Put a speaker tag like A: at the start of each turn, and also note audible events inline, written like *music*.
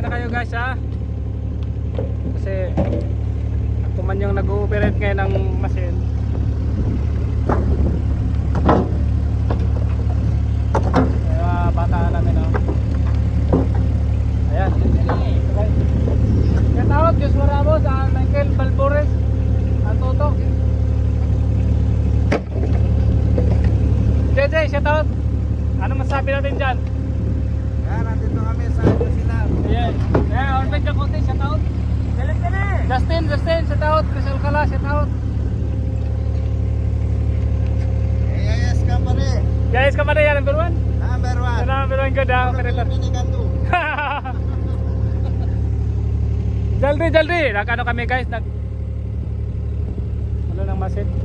A: na kayo guys ha. Kasi ako man yung nag-ooperate ngayon ng machine. Kaya bata namin oh. Ayan. Shout out, Diyos Maramo sa Michael Balbores. Ang toto. JJ, shout out. Ano masabi natin dyan? Ayan, Orbit Jacote, shout out.
B: Galit ka na!
A: Justin, Justin, shout out. Chris Alcala, shout out.
B: AIS company,
A: na yan, number one?
B: number one.
A: Yan number
B: to. *laughs*
A: jaldi, jaldi. Nagano kami guys, nag... Ano ng masin?